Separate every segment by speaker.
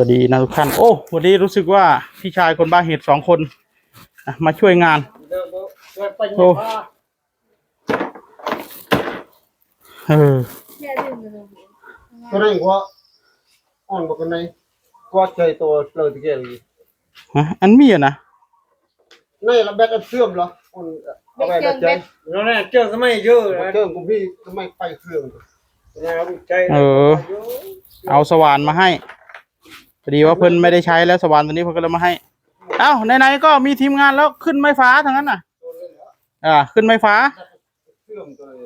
Speaker 1: วัสดีนะทุกท่านโอ้วันนี้รู้สึกว่าพี่ชายคนบ้าเหตุสองคนอะมาช่วยงานโอ้เออ
Speaker 2: cái này có on một cái này có chơi tôi lời thì kia gì
Speaker 1: ฮะอันมีอะนะ
Speaker 2: này là bé ăn xương rồi on ở bé đã chơi
Speaker 3: nó này chưa cái mày dư
Speaker 2: mà chơi cũng đi cái mày bay xương
Speaker 3: này ông chơi
Speaker 1: เออ เอาสว่านมาให้ พอดีว่าเพิ่นไม่ได้ใช้แล้วสว่านตัวนี้เพิ่นก็เลยมาให้ เอ้าไหนๆก็มีทีมงานแล้วขึ้นไม้ฟ้าทั้งนั้นน่ะ อ่า ขึ้นไม้ฟ้า
Speaker 2: xương rồi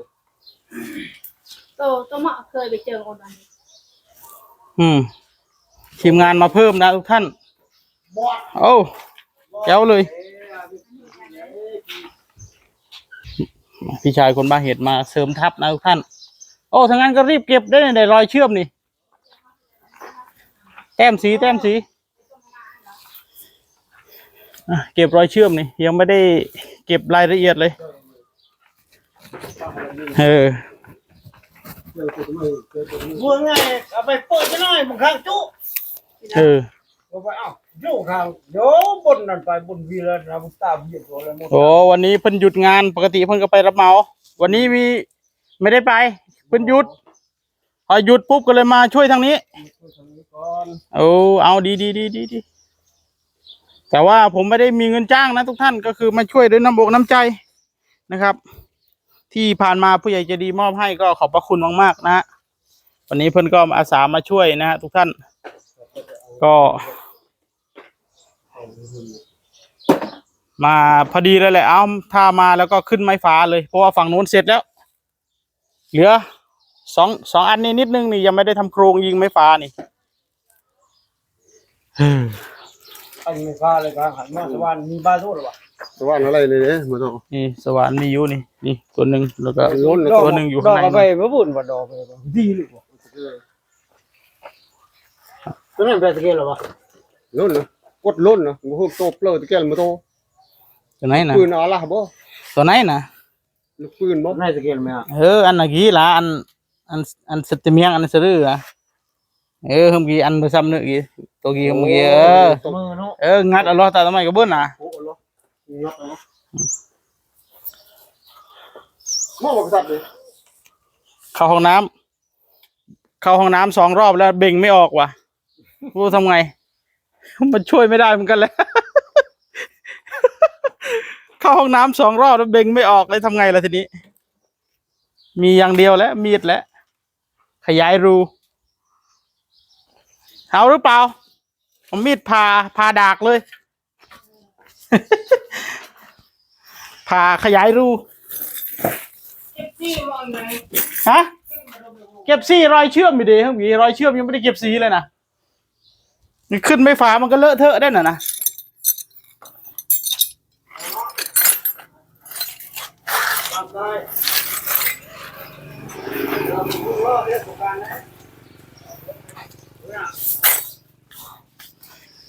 Speaker 4: โตโตมาเคยไปเจอคนนั้น
Speaker 1: อืม ทีมงานมาเพิ่มนะทุกท่านโอ้แก้วเลย พี่ชายคนบ้าเหตุมาเสริมทัพนะทุกท่าน โอ้ทั้างนั้นก็รีบเก็บได้ในรอยเชื่อมนี่ แต้มสีแต้มสีอะเก็บรอยเชื่อมนี่ยังไม่ได้เก็บรายละเอียดเลย เออ
Speaker 2: chơi cái mày chơi cái mày
Speaker 3: vừa ngày à phải bơi cái này một khang chú
Speaker 1: เออ
Speaker 3: có phải không chú khang nhớ bồn lần phải bồn vì là là một tạm việc rồi là một
Speaker 1: โอ้วันนี้เพิ่นหยุดงานปกติเพิ่นก็ไปรับเหมา วันนี้มีไม่ได้ไปเพิ่นหยุด พอหยุดปุ๊บก็เลยมาช่วยทางนี้
Speaker 2: con
Speaker 1: โอ้เอาดีดีดีดีดีแต่ว่าผมไม่ได้มีเงินจ้างนะทุกท่านก็คือมาช่วยด้วยน้ำบกน้ำใจนะครับ ที่ผ่านมาผู้ใหญ่ใจะดีมอบให้ก็ขอบพระคุณมากๆนะฮะวันนี้เพิ่นก็อาสามาช่วยนะฮะทุกท่าน ก็มาพอดีแล้วแหละ เอาถ้ามาแล้วก็ขึ้นไม้ฟ้าเลย เพราะว่าฝั่งนู้นเสร็จแล้ว เหลือ สองสองอันนี้นิดนึงนี่ยังไม่ได้ทำโครงยิงไม้ฟ้านี่
Speaker 3: anh người pha lại cả hẳn mà các bạn nhìn ba số rồi bạn
Speaker 2: các bạn nó này này đấy mà thôi
Speaker 1: นี่สว่านมีอยู่นี่นี่ตัวหนึ่งแล้วก็
Speaker 2: ล้นเลย
Speaker 1: ตัวหนึ่งอยู่ข้างใน
Speaker 3: đò về với bùn và đò về đi được cái này về cái kia là bạn
Speaker 2: lôn nữa quất lôn nữa một hôm tô lời thì kia là mà tô
Speaker 1: ตัวไหนนะ
Speaker 2: ปืนเอาละบ่
Speaker 1: ตัวไหนนะ
Speaker 2: ลูกปืนบ่
Speaker 3: cái này cái kia là mẹ
Speaker 1: เอออันเมื่อกี้ละอัน อันอันสเตเมียงอันสะดืออะเออเมื่อกี้อันเมื่อซ้ำเนื้อกี้ตัวกี้เมื่อกี้เออ
Speaker 3: mơ nó
Speaker 1: เอองัดเอาล้อตาทำไมก็เบิ้ลนะ
Speaker 2: โอ้โหงัดเอามองบอกสัตว์เลย
Speaker 1: เข้าห้องน้ำเข้าห้องน้ำสองรอบแล้วเบ่งไม่ออกว่ะรู้ทำไง มันช่วยไม่ได้เหมือนกันเลยเข้าห้องน้ำสองรอบแล้วเบ่งไม่ออกเลยทำไงล่ะทีนี้ มีอย่างเดียวแล้วมีดแล้ว ขยายรู เอาหรือเปล่า ผมมีดผ่าผ่าดากเลยผ่าขยายรูฮะเก็บซี่รอยเชื่อมอยู่ดีครับหวีรอยเชื่อมยังไม่ได้เก็บสีเลยนะนี่ขึ้นไม่ฟ้ามันก็เลอะเทอะได้น่ะนะ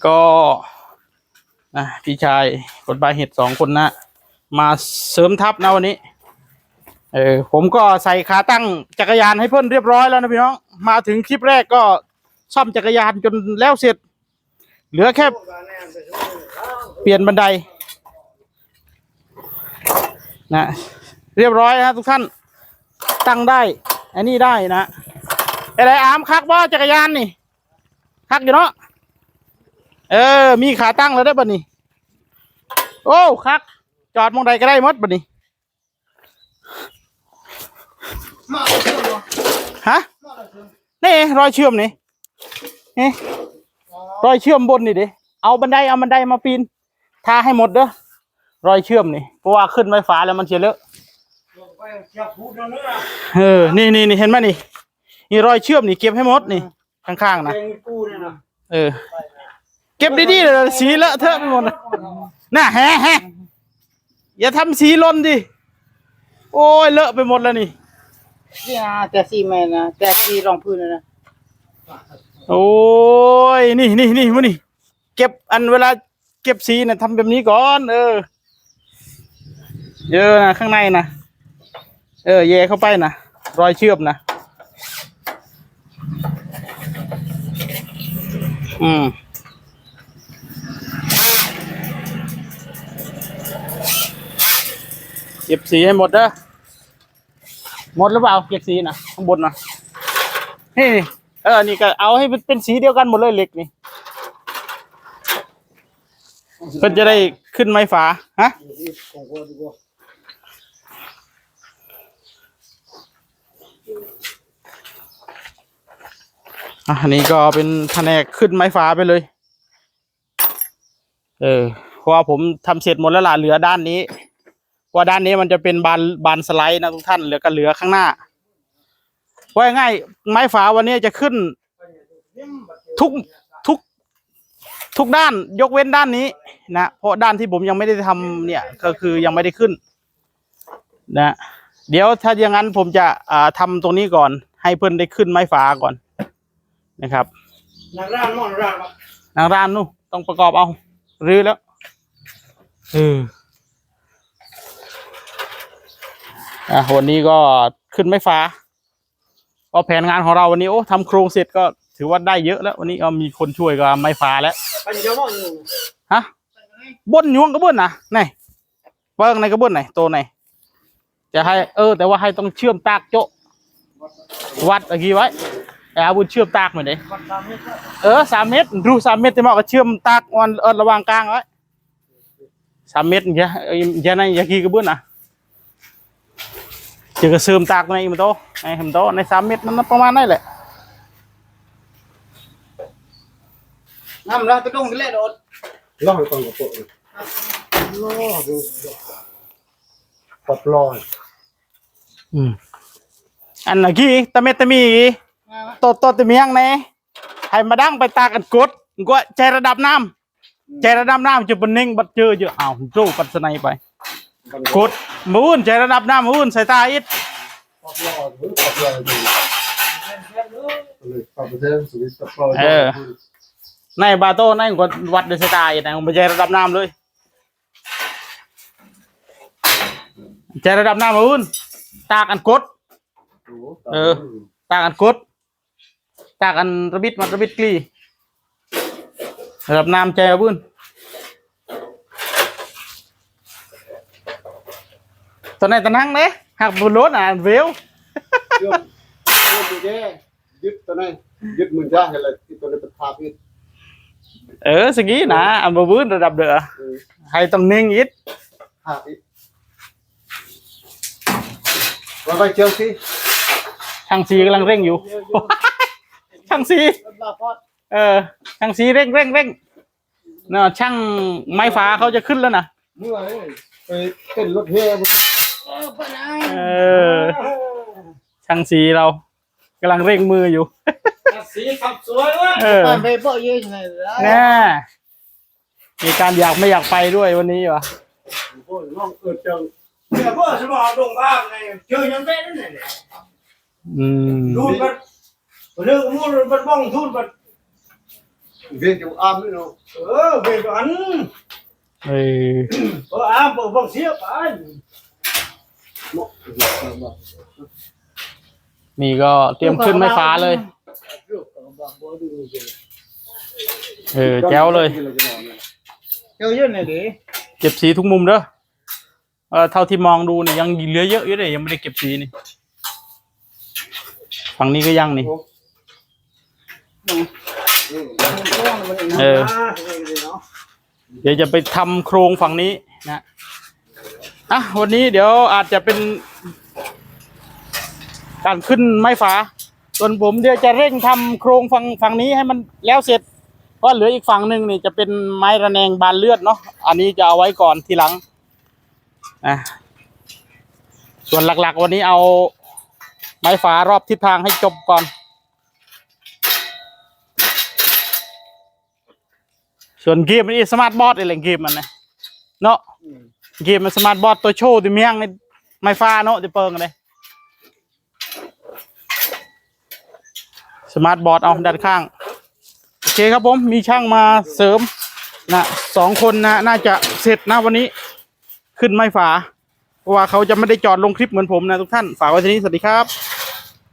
Speaker 1: ก็นะพี่ชายคนบาเหตุสองคนนะ มาเสริมทัพนะวันนี้ เออผมก็ใส่ขาตั้งจักรยานให้เพื่อนเรียบร้อยแล้วนะพี่น้อง มาถึงคลิปแรกก็ซ่อมจักรยานจนแล้วเสร็จ เหลือแค่เปลี่ยนบันไดนะเรียบร้อยนะทุกท่านตั้งได้ อันนี้ได้นะอะไรอามคักว่าจักรยานนี่ คักอยู่เนาะเออ มีขาตั้งแล้วได้ป่ะนี่โอ้คัก จอดมองใดก็ได้หมดป่ะนี่ฮะนี่รอยเชื่อมนี่นี่รอยเชื่อมบนนี่ดิเอาบันไดเอาบันไดมาปีนทาให้หมดเด้อรอยเชื่อมนี่เพราะว่าขึ้นไม้ฟ้าแล้วมันเสียเลอะ
Speaker 3: chọc hút nó nữa à
Speaker 1: เออ นี่นี่นี่เห็นไหมนี่นี่รอยเชื่อมนี่เก็บให้หมดนี่ ข้างๆนะ
Speaker 3: cái cu này nè
Speaker 1: เออ เก็บดีๆเลยสีเลอะเทอะไปหมดนะน่ะแฮะแฮะอย่าทำสีหล่นดิ โอ้ยเลอะไปหมดแล้วนี่
Speaker 3: นี่นะแต่ซีเมนต์นะแต่ซีรองพื้นนะ
Speaker 1: โอ้ยนี่นี่นี่มานี่เก็บอันเวลาเก็บสีนะทำแบบนี้ก่อน เออเยอะนะข้างในนะ เออแย่เข้าไปนะรอยเชื่อมนะอืมเก็บสีให้หมดเด้อหมดหรือเปล่าเก็บสีนะข้างบนนะนี่เออนี่ก็เอาให้เป็นสีเดียวกันหมดเลยเหล็กนี่เพิ่นจะได้ขึ้นไม้ฝาฮะ
Speaker 3: อั
Speaker 1: นนี้ก็เป็นแผนกขึ้นไม้ฟ้าไปเลย เออเพราะว่าผมทำเสร็จหมดแล้วล่ะเหลือด้านนี้เพราะว่าด้านนี้มันจะเป็นบานบานสไลด์นะทุกท่านเหลือก็เหลือข้างหน้าว่าง่ายไม้ฟ้าวันนี้จะขึ้น ทุกทุกทุกด้านยกเว้นด้านนี้นะเพราะด้านที่ผมยังไม่ได้ทำเนี่ย ก็คือยังไม่ได้ขึ้น นะ เดี๋ยวถ้าอย่างนั้นผมจะอ่าทำตรงนี้ก่อน ให้เพื่อนได้ขึ้นไม้ฟ้าก่อน นะครับ
Speaker 3: นางร้านมองร้านวะ
Speaker 1: นางรานนู่นต้องประกอบเอารื้อแล้วเอออะวันนี้ก็ขึ้นไม้ฟ้าก็แผนงานของเราวันนี้โอ้ทำโครงเสร็จก็ถือว่าได้เยอะแล้ว วันนี้ก็มีคนช่วยก็ไม้ฟ้าแล้ว
Speaker 3: ไปเดี๋ยวมองอยู่
Speaker 1: ฮะบนยวงกระบนนะไหนเบิ้งในกระบนไหนตัวไหนจะให้เออ แต่ว่าให้ต้องเชื่อมตากโจะวัดตะกี้ไว้ ไอ้อาบุญเชื่อมตากเหมือนเด้
Speaker 3: วัดตามนี้ก็
Speaker 1: เออสามเมตรดูสามเมตรจะเหมาะกับเชื่อมตากอ่อนเออระหว่างกลางไว้สามเมตรอย่างเงี้ยเอ้ยอย่างนั้นอย่าขี้กระเบื้องนะเจอกระเสริมตากในมันโตในมันโตในสามเมตรมันประมาณนั่นแหละ
Speaker 3: น้ำละตะดงกันเลยโดด
Speaker 2: ล่องให้ฟังกับโปะเลยล่อดูปรับลอย
Speaker 1: อืมอันน่ะกี้ตะเม็ดตะมีกี้โตโตตะเมียงแน่ให้มาดังไปตากกันกดก็ใจระดับน้ำใจระดับน้ำจะเป็นเน่งบัดเจอเยอะอ้าวโจ้ปัสนัยไปกดมืออุ่นใจระดับน้ำมืออุ่นสายตาอิด
Speaker 2: ปรับลอยหรือปรับลอยดูเลยปรับไปเส้นสวิตช์ปรับลอย
Speaker 1: เออในบาโต้ในก็วัดด้วยสายตาอิดนะไม่ใช่ระดับน้ำเลยใจระดับน้ำมืออุ่นตากกันกดเออตากกันกด ตากกันระบิดมันระบิดกลีระดับน้ำใจเอาบุ้นตอนไหนตอนนั่งเนี่ยหักบนรถอะเวล
Speaker 2: เชื่อมเชื่อมดูแย่ยึดตัวนี้ยึดมือจ้าให้เลยที่ตัวนี้เป็นภาพยึด
Speaker 1: เออสกี้นะอันบบุ้นระดับเดือ
Speaker 2: เออ
Speaker 1: ให้ต้องนิ่งอิด
Speaker 2: ภาพยึดว่าไปเจอสิ
Speaker 1: ช่างซีกำลังเร่งอยู่ ช่างซี
Speaker 3: รถลาพอด
Speaker 1: เออ ช่างซีเร่งเร่งเร่งเนาะช่างไม้ฟ้าเขาจะขึ้นแล้วนะ
Speaker 2: เมื่อไหร่ไปเต้นรถแห่บน
Speaker 3: เออไปไหน
Speaker 1: เออ ช่างซีเรากำลังเร่งมืออยู่
Speaker 3: สีขับสวยเวะ
Speaker 1: เออ
Speaker 3: ไปเปาะเยอะยังไงล่ะ
Speaker 1: แน่มีการอยากไม่อยากไปด้วยวันนี้วะ
Speaker 2: โอ้ยน้องเอิดจัง
Speaker 3: เดี๋ยวพ่อสมองดงบ้างไงเจอยังได้นั่นแหละ
Speaker 1: อืม
Speaker 3: ดูมัน เรื่องมูลมันบ้องทุนมัน
Speaker 2: เวียนอยู่อ้ามนี่เนาะ
Speaker 3: เออเบิกอัน
Speaker 1: เออ
Speaker 3: เอออ้ามเปิดบ้องเสียไป
Speaker 2: เนาะ
Speaker 1: นี่ก็เตรียมขึ้นไม้ฟ้าเลยเออ แจ้วเลย
Speaker 3: เจอเยอะหน่อยดิ
Speaker 1: เก็บสีทุกมุมเด้อเออเท่าที่มองดูเนี่ยยังเหลือเยอะอยู่เลยยังไม่ได้เก็บสีนี่ฝั่งนี้ก็ยังนี่ เออ เดี๋ยวจะไปทำโครงฝั่งนี้นะอะวันนี้เดี๋ยวอาจจะเป็น การขึ้นไม้ฟ้าส่วนผมเดี๋ยวจะเร่งทำโครงฝั่งฝั่งนี้ให้มันแล้วเสร็จ เพราะเหลืออีกฝั่งหนึ่งนี่จะเป็นไม้ระแนงบานเลือดเนาะอันนี้จะเอาไว้ก่อนทีหลังอะส่วนหลักๆ วันนี้เอาไม้ฟ้ารอบทิศทางให้จบก่อน ส่วนเกมมันอีสมาร์ทบอร์ดอะไรเกมมันนะเนาะเกมมันสมาร์ทบอร์ดตัวโชว์ตัวเมียงในไม้ฟ้าเนาะจะเปิงเลยสมาร์ทบอร์ดเอาด้านข้างโอเคครับผมมีช่างมาเสริมนะสองคนนะน่าจะเสร็จนะวันนี้ขึ้นไม้ฝาเพราะว่าเขาจะไม่ได้จอดลงคลิปเหมือนผมนะทุกท่านฝากไว้ทีนี้สวัสดีครับ